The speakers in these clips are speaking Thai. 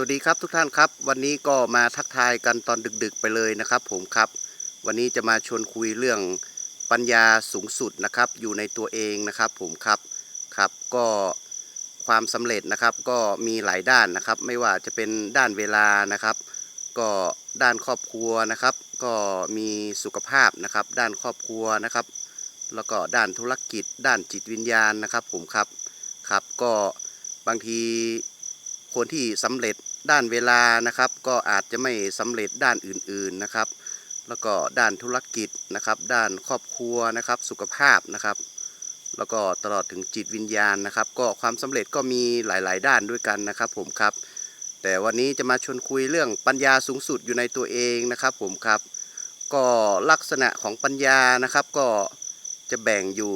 วัสดีครับทุกท่านครับ วันนี้ก็มาทักทายกันตอนดึกๆไปเลยนะครับ ผมครับ วันนี้จะมาชวนคุยเรื่องปัญญาสูงสุดนะครับ อยู่ในตัวเองนะครับ ผมครับครับก็ความสำเร็จนะครับ ก็มีหลายด้านนะครับ ไม่ว่าจะเป็นด้านเวลานะครับ ก็ด้านครอบครัวนะครับ ก็มีสุขภาพนะครับ ด้านครอบครัวนะครับ แล้วก็ด้านธุรกิจ ด้านจิตวิญญาณนะครับ ผมครับครับก็บางที คนที่สำเร็จด้านเวลานะครับ ก็อาจจะไม่สำเร็จด้านอื่นๆนะครับ แล้วก็ด้านธุรกิจนะครับ ด้านครอบครัวนะครับ สุขภาพนะครับ แล้วก็ตลอดถึงจิตวิญญาณนะครับ ก็ความสำเร็จก็มีหลายๆ ด้านด้วยกันนะครับ ผมครับ แต่วันนี้จะมาชวนคุยเรื่องปัญญาสูงสุดอยู่ในตัวเองนะครับ ผมครับ ก็ลักษณะของปัญญานะครับ ก็จะแบ่งอยู่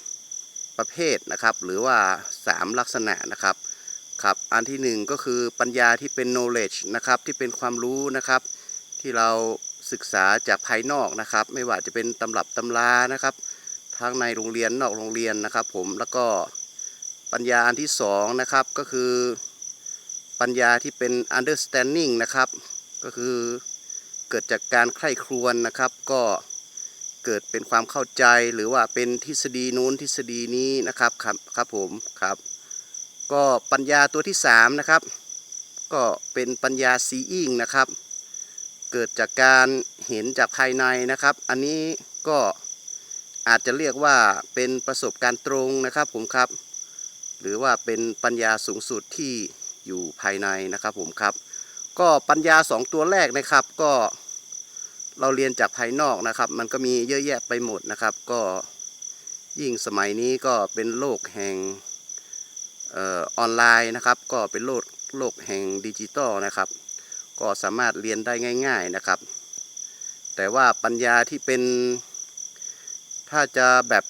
3 ประเภทนะครับ หรือว่า 3 ลักษณะนะครับ ครับอันที่หนึ่งก็คือปัญญาที่เป็น knowledge นะครับที่เป็นความรู้นะครับ ที่เราศึกษาจากภายนอกนะครับ ไม่ว่าจะเป็นตำรับตำรานะครับ ทั้งในโรงเรียนนอกโรงเรียนนะครับ ผมแล้วก็ปัญญาอันที่สองนะครับก็คือปัญญาที่เป็น understanding นะครับ ก็คือเกิดจากการใคร่ครวญนะครับ ก็เกิดเป็นความเข้าใจหรือว่าเป็นทฤษฎีนู้นทฤษฎีนี้นะครับครับครับผมครับ ก็ปัญญาตัวที่สามนะครับ ก็เป็นปัญญา seeing นะครับ เกิดจากการเห็นจากภายในนะครับ อันนี้ก็อาจจะเรียกว่าเป็นประสบการณ์ตรงนะครับผมครับ หรือว่าเป็นปัญญาสูงสุดที่อยู่ภายในนะครับผมครับ ก็ปัญญาสองตัวแรกนะครับก็เราเรียนจากภายนอกนะครับ มันก็มีเยอะแยะไปหมดนะครับ ก็ยิ่งสมัยนี้ก็เป็นโลกแห่ง ออนไลน์นะครับ ก็เป็นโลกโลกแห่งดิจิตอลนะครับ ก็สามารถเรียนได้ง่าย ๆนะครับ แต่ว่าปัญญาที่เป็นถ้าจะแบบ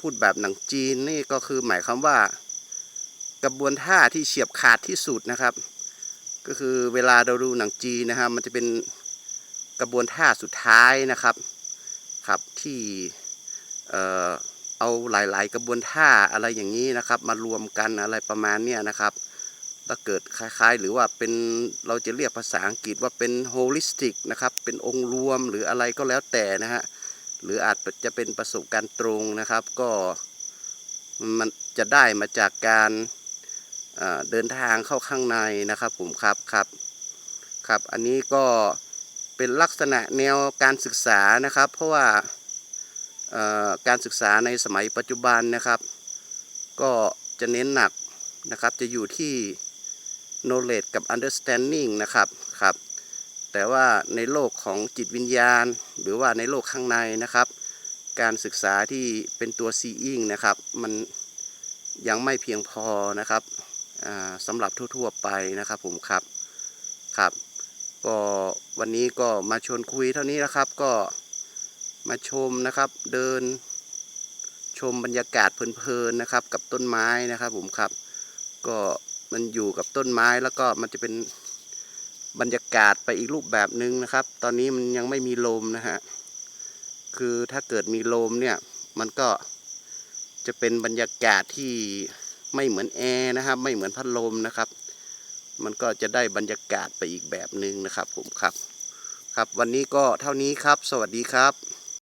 พูดแบบหนังจีนนี่ก็คือหมายความว่ากระบวนท่าที่เฉียบขาดที่สุดนะครับ ก็คือเวลาเราดูหนังจีนนะครับมันจะเป็นกระบวนท่าสุดท้ายนะครับครับที่เอ่อ เอาหลาย ๆ กระบวนท่าอะไรอย่างนี้นะครับ มารวมกันอะไรประมาณเนี้ยนะครับถ้าเกิดคล้าย ๆ หรือว่าเป็นเราจะเรียกภาษาอังกฤษว่าเป็น holistic นะครับ เป็นองค์รวมหรืออะไรก็แล้วแต่นะฮะหรืออาจจะเป็นประสบการณ์ตรงนะครับ ก็มันจะได้มาจากการเดินทางเข้าข้างในนะครับผมครับครับครับ อันนี้ก็เป็นลักษณะแนวการศึกษานะครับ เพราะว่า การศึกษาในสมัยปัจจุบันนะครับ ก็จะเน้นหนักนะครับจะอยู่ที่ knowledge กับ understanding นะครับครับ แต่ว่าในโลกของจิตวิญญาณ หรือว่าในโลกข้างในนะครับ การศึกษาที่เป็นตัว seeing นะครับ มันยังไม่เพียงพอนะครับสำหรับทั่วๆไปนะครับผมครับครับ ก็วันนี้ก็มาชวนคุยเท่านี้นะครับก็ มาชมนะครับ เดินชมบรรยากาศเพลินๆนะครับ กับต้นไม้นะครับ ผมครับ ก็มันอยู่กับต้นไม้แล้วก็มันจะเป็นบรรยากาศไปอีกรูปแบบหนึ่งนะครับ ตอนนี้มันยังไม่มีลมนะฮะคือถ้าเกิดมีลมเนี่ย มันก็จะเป็นบรรยากาศที่ไม่เหมือนแอร์นะครับ ไม่เหมือนพัดลมนะครับ มันก็จะได้บรรยากาศไปอีกแบบหนึ่งนะครับ ผมครับ ครับวันนี้ก็เท่านี้ครับ สวัสดีครับ